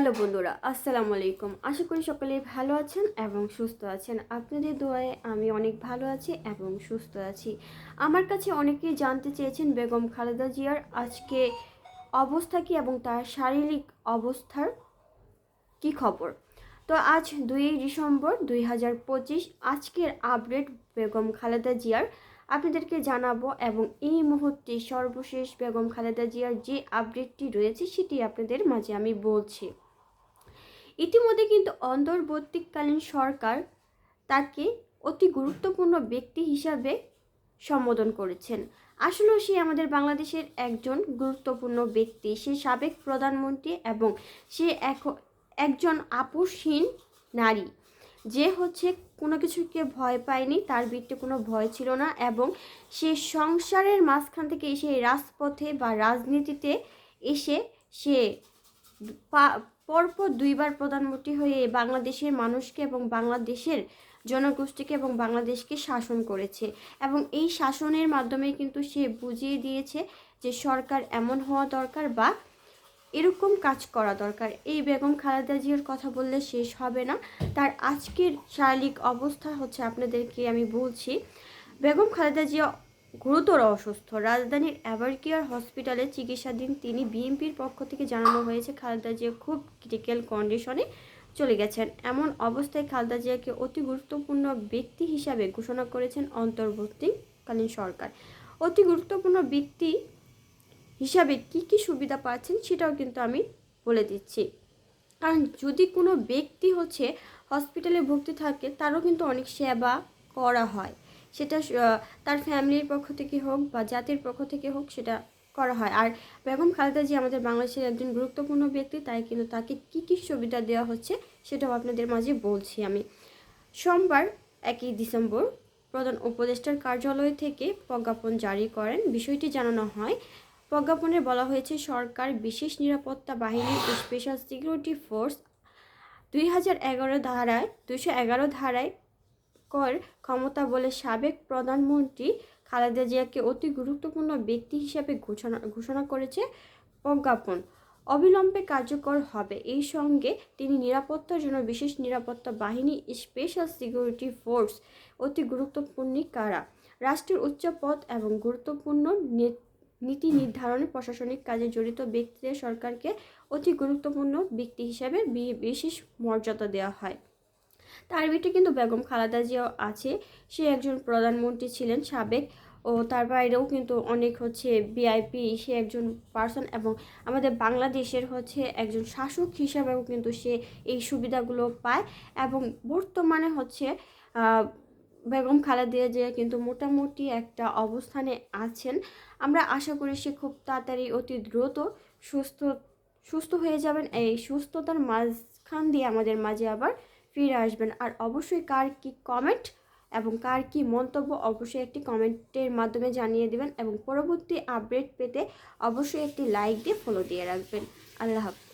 Hello বন্ধুরা, আসসালামু আলাইকুম। আশা করি সকলে ভালো আছেন এবং সুস্থ আছেন। আপনাদের দোয়ায় আমি অনেক ভালো আছি এবং সুস্থ আছি। আমার কাছে অনেকেই জানতে চেয়েছেন বেগম খালেদা জিয়ার আজকে অবস্থা কি এবং তার শারীরিক অবস্থার কি খবর। তো আজ দুই ডিসেম্বর দুই হাজার পঁচিশ, আজকের আপডেট বেগম খালেদা জিয়ার। আপনাদেরকে জানাব এবং এই মুহূর্তে সর্বশেষ বেগম খালেদা জিয়ার যে আপডেটটি রয়েছে, সেটি আপনাদের মাঝে আমি বলছি। ইতিমধ্যে কিন্তু অন্তর্বর্তীকালীন সরকার তাকে অতি গুরুত্বপূর্ণ ব্যক্তি হিসাবে সম্বোধন করেছেন। আসলে সে আমাদের বাংলাদেশের একজন গুরুত্বপূর্ণ ব্যক্তি। সে সাবেক প্রধানমন্ত্রী এবং সে এক একজন আপোষহীন নারী। যে হচ্ছে কোনো কিছুকে ভয় পায়নি, তার বৃত্তে কোনো ভয় ছিল না এবং সে সংসারের মাঝখান থেকে এসে রাজপথে বা রাজনীতিতে এসে সে পরপর দুইবার প্রধানমন্ত্রী হয়ে বাংলাদেশের মানুষকে এবং বাংলাদেশের জনগোষ্ঠীকে এবং বাংলাদেশকে শাসন করেছে। এবং এই শাসনের মাধ্যমে কিন্তু সে বুঝিয়ে দিয়েছে যে সরকার এমন হওয়া দরকার বা এরকম কাজ করা দরকার। এই বেগম খালেদা জিয়ার কথা বললে শেষ হবে না। তার আজকের শারীরিক অবস্থা হচ্ছে আপনাদেরকে আমি বলছি। বেগম খালেদা জিয়া গুরুতর অসুস্থ। রাজধানীর অ্যাভারকেয়ার হসপিটালে চিকিৎসাধীন তিনি বিএনপির পক্ষ থেকে জানানো হয়েছে, খালেদা জিয়া খুব ক্রিটিক্যাল কন্ডিশনে চলে গেছেন। এমন অবস্থায় খালেদা জিয়াকে অতি গুরুত্বপূর্ণ ব্যক্তি হিসাবে ঘোষণা করেছেন অন্তর্বর্তীকালীন সরকার। অতি গুরুত্বপূর্ণ ব্যক্তি হিসাবে কি কি সুবিধা পাচ্ছেন সেটাও কিন্তু আমি বলে দিচ্ছি। কারণ যদি কোনো ব্যক্তি হচ্ছে হসপিটালে ভর্তি থাকে, তারও কিন্তু অনেক সেবা করা হয়। সেটা তার ফ্যামিলির পক্ষ থেকে হোক বা জাতির পক্ষ থেকে হোক সেটা করা হয়। আর বেগম খালেদা জি আমাদের বাংলাদেশের একজন গুরুত্বপূর্ণ ব্যক্তি, তাই কিন্তু তাকে কি কি সুবিধা দেওয়া হচ্ছে সেটাও আপনাদের মাঝে বলছি আমি। সোমবার একই ডিসেম্বর প্রধান উপদেষ্টার কার্যালয় থেকে প্রজ্ঞাপন জারি করেন। বিষয়টি জানানো হয়, প্রজ্ঞাপনে বলা হয়েছে, সরকার বিশেষ নিরাপত্তা বাহিনীর স্পেশাল সিকিউরিটি ফোর্স দুই হাজার এগারো ধারায় দুশো এগারো ধারায় কর ক্ষমতা বলে সাবেক প্রধানমন্ত্রী খালেদা জিয়াকে অতি গুরুত্বপূর্ণ ব্যক্তি হিসেবে ঘোষণা ঘোষণা করেছে প্রজ্ঞাপন। অবিলম্বে কার্যকর হবে। এই সঙ্গে তিনি নিরাপত্তার জন্য বিশেষ নিরাপত্তা বাহিনী, স্পেশাল সিকিউরিটি ফোর্স অতি গুরুত্বপূর্ণ কারা? রাষ্ট্রের উচ্চ পদ এবং গুরুত্বপূর্ণ নীতি নির্ধারণে প্রশাসনিক কাজে জড়িত ব্যক্তিদের সরকারকে অতি গুরুত্বপূর্ণ ব্যক্তি হিসাবে বিশেষ মর্যাদা দেওয়া হয়। তার ভিতরে কিন্তু বেগম খালেদা জিয়াও আছে। সে একজন প্রধানমন্ত্রী ছিলেন, সাবেক, ও তার বাইরেও কিন্তু অনেক হচ্ছে ভিআইপি সে একজন পার্সন এবং আমাদের বাংলাদেশের হচ্ছে একজন শাসক হিসাবেও কিন্তু সে এই সুবিধাগুলো পায় এবং বর্তমানে হচ্ছে বেগম খালেদা জিয়া কিন্তু মোটামুটি একটা অবস্থানে আছেন। আমরা আশা করি সে খুব তাড়াতাড়ি অতি দ্রুত সুস্থ সুস্থ হয়ে যাবেন। এই সুস্থতার মাঝখান দিয়ে আমাদের মাঝে আবার ফিরে আসবেন। আর অবশ্যই কার কি কমেন্ট এবং কার কি মন্তব্য অবশ্যই একটি কমেন্টের মাধ্যমে জানিয়ে দেবেন এবং পরবর্তী আপডেট পেতে অবশ্যই একটি লাইক দিয়ে ফলো দিয়ে রাখবেন। আল্লাহ হাফিজ।